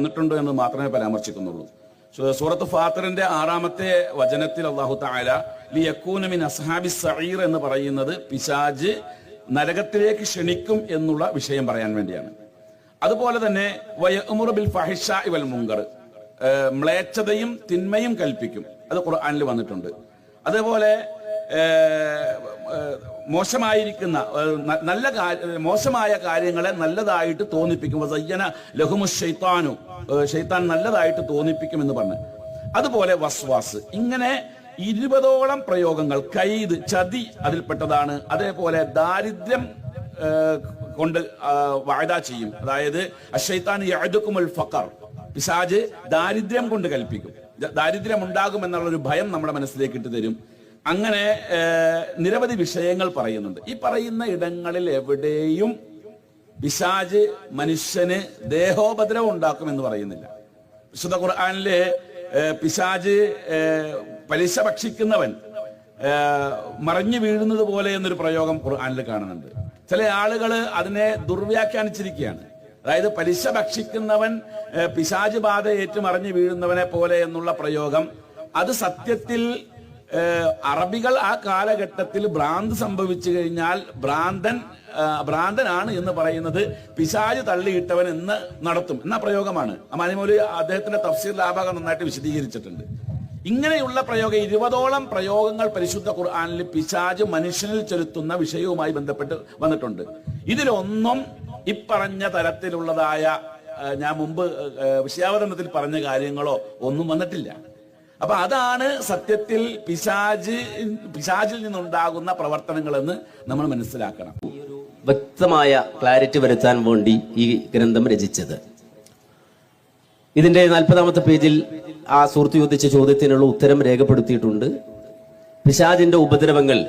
വന്നിട്ടുണ്ട് എന്ന് മാത്രമേ പരാമർശിക്കുന്നുള്ളൂ. സൂറത്ത് ഫാത്തറിന്റെ ആറാമത്തെ വചനത്തിൽ അള്ളാഹു താല ലി യക്കൂന മിൻ അസ്ഹാബി സഈർ എന്ന് പറയുന്നത് പിശാജ് നരകത്തിലേക്ക് ക്ഷണിക്കും എന്നുള്ള വിഷയം പറയാൻ വേണ്ടിയാണ്. അതുപോലെ തന്നെ വയഉമുറു ബിൽ ഫഹിഷാഇ വൽ മുങ്കർ മ്ലേച്ഛതയും തിന്മയും കൽപ്പിക്കും അത് ഖുർആാനിൽ വന്നിട്ടുണ്ട്. അതേപോലെ മോശമായിരിക്കുന്ന നല്ല മോശമായ കാര്യങ്ങളെ നല്ലതായിട്ട് തോന്നിപ്പിക്കും. വസയ്യന ലഹുമു ഷെയ്ത്താനു ഷെയ്ത്താൻ നല്ലതായിട്ട് തോന്നിപ്പിക്കും എന്ന് പറഞ്ഞ്. അതുപോലെ വസ്വാസ്. ഇങ്ങനെ ഇരുപതോളം പ്രയോഗങ്ങൾ കൈത് ചതി അതിൽപ്പെട്ടതാണ്. അതേപോലെ ദാരിദ്ര്യം കൊണ്ട് ആ, വായ്ദ ചെയ്യും. അതായത് അഷൈത്താൻ യാതുക്കുമൽ ഫക്കർ പിശാജ് ദാരിദ്ര്യം കൊണ്ട് കൽപ്പിക്കും. ദാരിദ്ര്യം ഉണ്ടാകും എന്നുള്ള ഒരു ഭയം നമ്മുടെ മനസ്സിലേക്ക് ഇട്ട് തരും. അങ്ങനെ നിരവധി വിഷയങ്ങൾ പറയുന്നുണ്ട്. ഈ പറയുന്ന ഇടങ്ങളിൽ എവിടെയും പിശാജ് മനുഷ്യന് ദേഹോപദ്രവം ഉണ്ടാക്കുമെന്ന് പറയുന്നില്ല. വിശുദ്ധ ഖുർആാനിലെ പിശാജ് പലിശ ഭക്ഷിക്കുന്നവൻ മറിഞ്ഞു വീഴുന്നത് പോലെ എന്നൊരു പ്രയോഗം ഖുർആാനിൽ കാണുന്നുണ്ട്. ചില ആളുകൾ അതിനെ ദുർവ്യാഖ്യാനിച്ചിരിക്കുകയാണ്. അതായത് പലിശ ഭക്ഷിക്കുന്നവൻ പിശാജ് ബാധ ഏറ്റുമറിഞ്ഞു വീഴുന്നവനെ പോലെ എന്നുള്ള പ്രയോഗം അത് സത്യത്തിൽ അറബികൾ ആ കാലഘട്ടത്തിൽ ഭ്രാന്ത് സംഭവിച്ചു കഴിഞ്ഞാൽ ഭ്രാന്തൻ ഭ്രാന്തനാണ് എന്ന് പറയുന്നത് പിശാജ് തള്ളിയിട്ടവൻ എന്ന് നടത്തും. എന്ന പ്രയോഗമാണ്? മാനിമൂലി അദ്ദേഹത്തിന്റെ തഫ്സീർ ലാഭാഗം നന്നായിട്ട് വിശദീകരിച്ചിട്ടുണ്ട്. ഇങ്ങനെയുള്ള പ്രയോഗം ഇരുപതോളം പ്രയോഗങ്ങൾ പരിശുദ്ധ ഖുർആാനിൽ പിശാജ് മനുഷ്യനിൽ ചെലുത്തുന്ന വിഷയവുമായി ബന്ധപ്പെട്ട് വന്നിട്ടുണ്ട്. ഇതിലൊന്നും ഇപ്പറഞ്ഞ തരത്തിലുള്ളതായ ഞാൻ മുമ്പ് വിഷയാവതരണത്തിൽ പറഞ്ഞ കാര്യങ്ങളോ ഒന്നും വന്നിട്ടില്ല. അപ്പൊ അതാണ് സത്യത്തിൽ പിശാജ് പിശാജിൽ നിന്നുണ്ടാകുന്ന പ്രവർത്തനങ്ങളെന്ന് നമ്മൾ മനസ്സിലാക്കണം. വ്യക്തമായ ക്ലാരിറ്റി വരുത്താൻ വേണ്ടി ഈ ഗ്രന്ഥം രചിച്ചത്. ഇതിന്റെ നാൽപ്പതാമത്തെ പേജിൽ ആ സുഹൃത്ത് ചോദിച്ച ചോദ്യത്തിനുള്ള ഉത്തരം രേഖപ്പെടുത്തിയിട്ടുണ്ട്. പിശാജിന്റെ ഉപദ്രവങ്ങൾ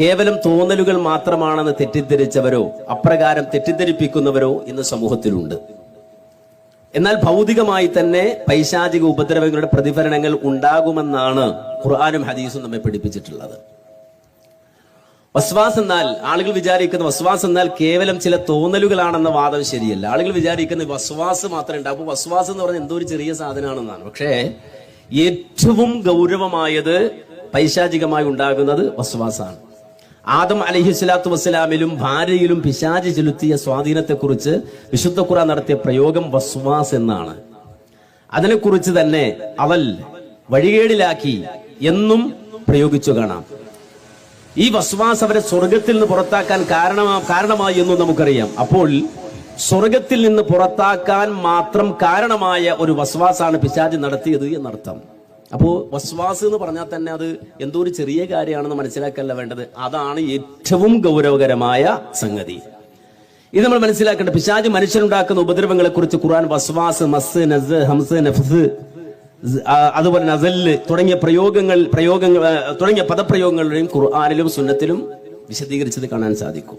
കേവലം തോന്നലുകൾ മാത്രമാണെന്ന് തെറ്റിദ്ധരിച്ചവരോ അപ്രകാരം തെറ്റിദ്ധരിപ്പിക്കുന്നവരോ ഇന്ന് സമൂഹത്തിലുണ്ട്. എന്നാൽ ഭൗതികമായി തന്നെ പൈശാചിക ഉപദ്രവങ്ങളുടെ പ്രതിഫലനങ്ങൾ ഉണ്ടാകുമെന്നാണ് ഖുർആാനും ഹദീസും നമ്മെ പഠിപ്പിച്ചിട്ടുള്ളത്. വസ്വാസ് എന്നാൽ ആളുകൾ വിചാരിക്കുന്ന വസ്വാസ് എന്നാൽ കേവലം ചില തോന്നലുകളാണെന്ന വാദം ശരിയല്ല. ആളുകൾ വിചാരിക്കുന്ന വസ്വാസ് മാത്രമേ ഉണ്ടാവും. വസ്വാസ് എന്ന് പറഞ്ഞാൽ എന്തോ ഒരു ചെറിയ സാധനമാണെന്നാണ്. പക്ഷേ ഏറ്റവും ഗൗരവമായത് പൈശാചികമായി ഉണ്ടാകുന്നത് വസ്വാസാണ്. ആദം അലഹിസ്ലാത്തു വസ്സലാമിലും ഭാര്യയിലും പിശാചി ചെലുത്തിയ സ്വാധീനത്തെക്കുറിച്ച് വിശുദ്ധ ഖുറ നടത്തിയ പ്രയോഗം വസ്വാസ് എന്നാണ്. അതിനെക്കുറിച്ച് തന്നെ അവൽ വഴികേടിലാക്കി എന്നും പ്രയോഗിച്ചു കാണാം. ഈ വസ്വാസ് അവരെ സ്വർഗത്തിൽ നിന്ന് പുറത്താക്കാൻ കാരണമാ കാരണമായി എന്നും നമുക്കറിയാം. അപ്പോൾ സ്വർഗത്തിൽ നിന്ന് പുറത്താക്കാൻ മാത്രം കാരണമായ ഒരു വസ്വാസാണ് പിശാജ് നടത്തിയത് എന്നർത്ഥം. അപ്പോ വസ്വാസ് എന്ന് പറഞ്ഞാൽ തന്നെ അത് എന്തോ ഒരു ചെറിയ കാര്യമാണെന്ന് മനസ്സിലാക്കല്ല വേണ്ടത്. അതാണ് ഏറ്റവും ഗൗരവകരമായ സംഗതി. ഇത് നമ്മൾ മനസ്സിലാക്കേണ്ട പിശാജ് മനുഷ്യനുണ്ടാക്കുന്ന ഉപദ്രവങ്ങളെ കുറിച്ച് ഖുർആൻ വസ്വാസ് മസ് നസ് ഹംസ് നഫ്സ് അതുപോലെ നസൽ തുടങ്ങിയ പ്രയോഗങ്ങൾ പ്രയോഗങ്ങൾ തുടങ്ങിയ പദപ്രയോഗങ്ങളുടെയും ഖുർആാനിലും സുന്നത്തിലും വിശദീകരിച്ചത് കാണാൻ സാധിക്കും.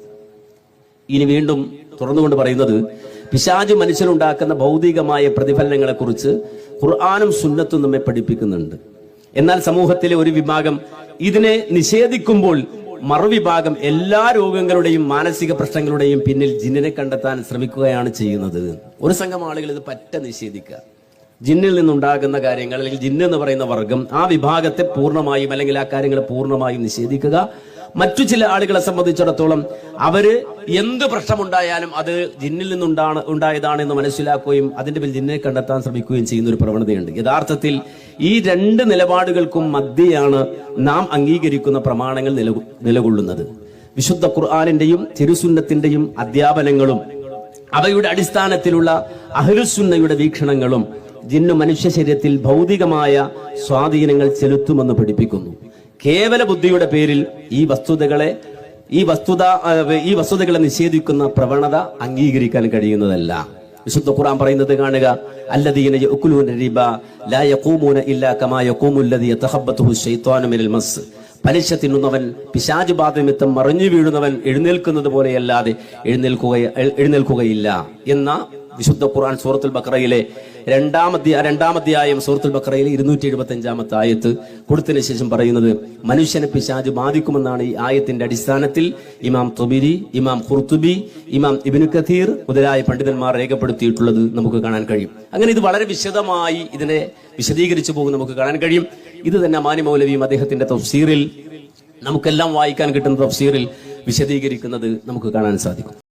ഇനി വീണ്ടും തുറന്നുകൊണ്ട് പറയുന്നത് പിശാജ് മനുഷ്യനുണ്ടാക്കുന്ന ഭൗതികമായ പ്രതിഫലനങ്ങളെക്കുറിച്ച് ഖുർആാനും സുന്നത്തും നമ്മെ പഠിപ്പിക്കുന്നുണ്ട്. എന്നാൽ സമൂഹത്തിലെ ഒരു വിഭാഗം ഇതിനെ നിഷേധിക്കുമ്പോൾ മറുവിഭാഗം എല്ലാ രോഗങ്ങളുടെയും മാനസിക പ്രശ്നങ്ങളുടെയും പിന്നിൽ ജിന്നിനെ കണ്ടെത്താൻ ശ്രമിക്കുകയാണ് ചെയ്യുന്നത്. ഒരു സംഘം ആളുകൾ ഇത് പറ്റ നിഷേധിക്കുക. ജിന്നിൽ നിന്നുണ്ടാകുന്ന കാര്യങ്ങൾ അല്ലെങ്കിൽ ജിന്ന് എന്ന് പറയുന്ന വർഗം ആ വിഭാഗത്തെ പൂർണമായും അല്ലെങ്കിൽ ആ കാര്യങ്ങളെ പൂർണമായും നിഷേധിക്കുക. മറ്റു ചില ആളുകളെ സംബന്ധിച്ചിടത്തോളം അവർ എന്ത് പ്രശ്നമുണ്ടായാലും അത് ജിന്നിൽ നിന്നുണ്ടാണ് ഉണ്ടായതാണെന്ന് മനസ്സിലാക്കുകയും അതിന്റെ പേരിൽ ജിന്നിനെ കണ്ടെത്താൻ ശ്രമിക്കുകയും ചെയ്യുന്ന ഒരു പ്രവണതയുണ്ട്. യഥാർത്ഥത്തിൽ ഈ രണ്ട് നിലപാടുകൾക്കും മധ്യയാണ് നാം അംഗീകരിക്കുന്ന പ്രമാണങ്ങൾ നില നിലകൊള്ളുന്നത്. വിശുദ്ധ ഖുർആാനിന്റെയും തിരുസുന്നത്തിന്റെയും അധ്യാപനങ്ങളും അവയുടെ അടിസ്ഥാനത്തിലുള്ള അഹരുസുന്നയുടെ വീക്ഷണങ്ങളും ജിന്നു മനുഷ്യ ശരീരത്തിൽ ഭൗതികമായ സ്വാധീനങ്ങൾ ചെലുത്തുമെന്ന് പഠിപ്പിക്കുന്നു. കേവല ബുദ്ധിയുടെ പേരിൽ ഈ വസ്തുതകളെ ഈ വസ്തുത ഈ വസ്തുതകളെ നിഷേധിക്കുന്ന പ്രവണത അംഗീകരിക്കാൻ കഴിയുന്നതല്ല. വിശുദ്ധ ഖുർആൻ പറയുന്നത് കാണുക അല്ലദീന യഅ്കുലൂന റിബ ലാ യഖൂമൂന ഇല്ലാ കമാ ശൈത്വാനു മിനൽ മസ്. പലിശ തിന്നുന്നവൻ പിശാജ് ബാധനിമിത്തം മറിഞ്ഞു വീഴുന്നവൻ എഴുന്നേൽക്കുന്നത് പോലെയല്ലാതെ എഴുന്നേൽക്കുക എഴുന്നേൽക്കുകയില്ല. എന്ന വിശുദ്ധ ഖുർആൻ സൂറത്തുൽ ബക്കറയിലെ രണ്ടാമധ്യ രണ്ടാമധ്യായം സൂറത്തുൽ ബക്കറയിലെ ഇരുന്നൂറ്റി എഴുപത്തി അഞ്ചാമത്തെ ആയത്ത് കൊടുത്തതിന് ശേഷം പറയുന്നത് മനുഷ്യനെ പിശാജ് ബാധിക്കുമെന്നാണ് ഈ ആയത്തിന്റെ അടിസ്ഥാനത്തിൽ ഇമാം തൊബിരി ഇമാം ഖുർത്തുബി ഇമാം ഇബിനു കഥീർ മുതലായ പണ്ഡിതന്മാർ രേഖപ്പെടുത്തിയിട്ടുള്ളത് നമുക്ക് കാണാൻ കഴിയും. അങ്ങനെ ഇത് വളരെ വിശദമായി ഇതിനെ വിശദീകരിച്ചു പോകും നമുക്ക് കാണാൻ കഴിയും. ഇത് തന്നെ മാനി മൗലവിയും അദ്ദേഹത്തിന്റെ തഫ്സീറിൽ നമുക്കെല്ലാം വായിക്കാൻ കിട്ടുന്ന തഫ്സീറിൽ വിശദീകരിക്കുന്നത് നമുക്ക് കാണാൻ സാധിക്കും.